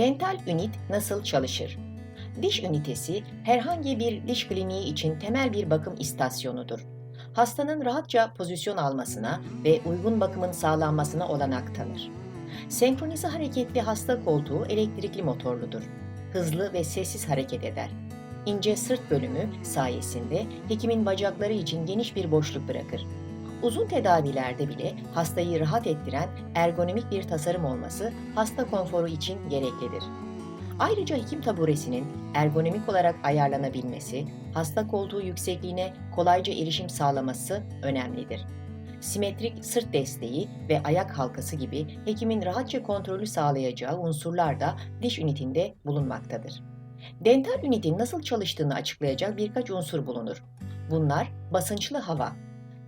Dental ünit nasıl çalışır? Diş ünitesi herhangi bir diş kliniği için temel bir bakım istasyonudur. Hastanın rahatça pozisyon almasına ve uygun bakımın sağlanmasına olanak tanır. Senkronize hareketli hasta koltuğu elektrikli motorludur. Hızlı ve sessiz hareket eder. İnce sırt bölümü sayesinde hekimin bacakları için geniş bir boşluk bırakır. Uzun tedavilerde bile hastayı rahat ettiren ergonomik bir tasarım olması hasta konforu için gereklidir. Ayrıca hekim taburesinin ergonomik olarak ayarlanabilmesi, hasta koltuğu yüksekliğine kolayca erişim sağlaması önemlidir. Simetrik sırt desteği ve ayak halkası gibi hekimin rahatça kontrolü sağlayacağı unsurlar da diş ünitinde bulunmaktadır. Dental ünitin nasıl çalıştığını açıklayacak birkaç unsur bulunur. Bunlar basınçlı hava.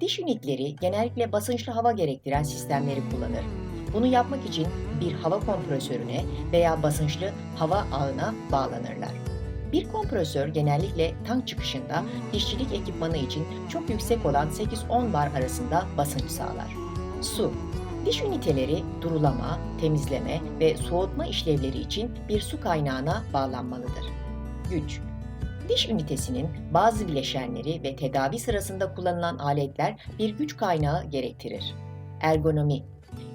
Diş ünitleri genellikle basınçlı hava gerektiren sistemleri kullanır. Bunu yapmak için bir hava kompresörüne veya basınçlı hava ağına bağlanırlar. Bir kompresör genellikle tank çıkışında dişçilik ekipmanı için çok yüksek olan 8-10 bar arasında basınç sağlar. Su Diş üniteleri durulama, temizleme ve soğutma işlevleri için bir su kaynağına bağlanmalıdır. Güç Diş ünitesinin bazı bileşenleri ve tedavi sırasında kullanılan aletler bir güç kaynağı gerektirir. Ergonomi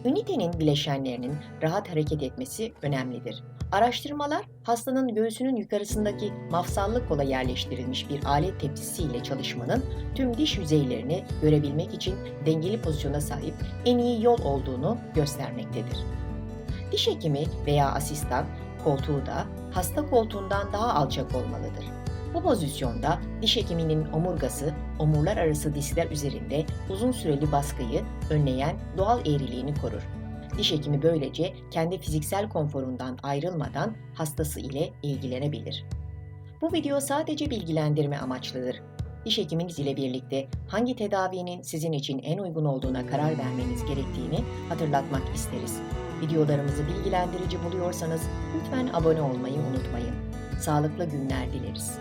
Ünitenin bileşenlerinin rahat hareket etmesi önemlidir. Araştırmalar, hastanın göğsünün yukarısındaki mafsallı kola yerleştirilmiş bir alet tepsisiyle çalışmanın tüm diş yüzeylerini görebilmek için dengeli pozisyona sahip en iyi yol olduğunu göstermektedir. Diş hekimi veya asistan koltuğu da hasta koltuğundan daha alçak olmalıdır. Bu pozisyonda diş hekiminin omurgası, omurlar arası diskler üzerinde uzun süreli baskıyı önleyen doğal eğriliğini korur. Diş hekimi böylece kendi fiziksel konforundan ayrılmadan hastası ile ilgilenebilir. Bu video sadece bilgilendirme amaçlıdır. Diş hekiminiz ile birlikte hangi tedavinin sizin için en uygun olduğuna karar vermeniz gerektiğini hatırlatmak isteriz. Videolarımızı bilgilendirici buluyorsanız lütfen abone olmayı unutmayın. Sağlıklı günler dileriz.